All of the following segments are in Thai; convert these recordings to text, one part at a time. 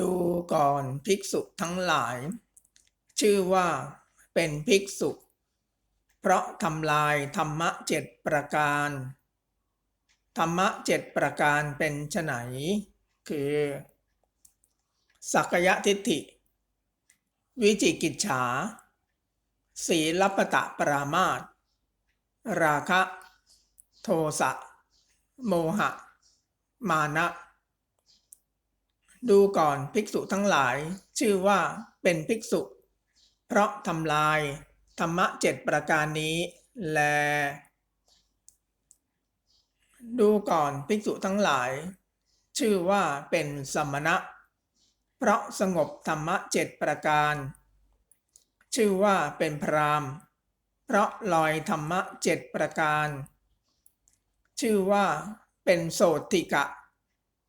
ดูก่อนภิกษุทั้งหลาย ชื่อว่าเป็นภิกษุ เพราะทำลายธรรมะเจ็ดประการ ธรรมะเจ็ดประการเป็นไฉนคือ สักยะทิฏฐิ วิจิกิจฉาสีลปตะปรามาตราคะ โทสะ โมหะ มานะ ดูก่อนภิกษุทั้งหลาย ชื่อว่าเป็นภิกษุ เพราะทำลาย ธรรมะเจ็ดประการนี้ แล ดูก่อนภิกษุทั้งหลาย ชื่อว่าเป็นสมณะ เพราะสงบธรรมะเจ็ดประการ ชื่อว่าเป็นพรามเพราะลอยธรรมะเจ็ดประการ ชื่อว่าเป็นโสติกะ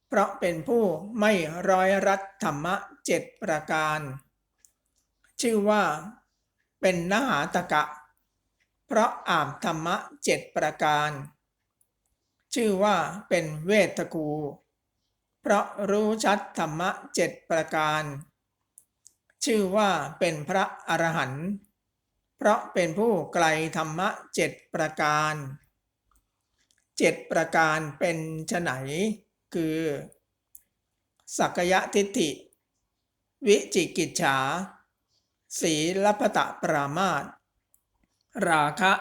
เพราะเป็นผู้ไม่ร้อยรัดธรรมะเจ็ดประการ ชื่อว่า เป็นนหาตกะ เพราะอ่านธรรมะเจ็ดประการ ชื่อว่าเป็นเวทกู เพราะรู้ชัดธรรมะเจ็ดประการ ชื่อว่าเป็นพระอรหันต์เพราะเป็นผู้ไกลธรรมะเจ็ดประการเจ็ดประการเป็นไฉน คือสักยะทิฏฐิ วิจิกิจฉาสีลพตะปรามาตราคะ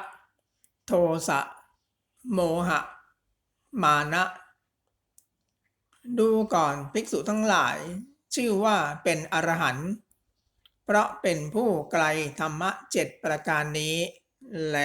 โทสะ โมหะ มานะ ดูก่อนภิกษุทั้งหลาย ชื่อว่าเป็นอรหันต์เพราะเป็นผู้ไกลธรรมะเจ็ดประการนี้ แล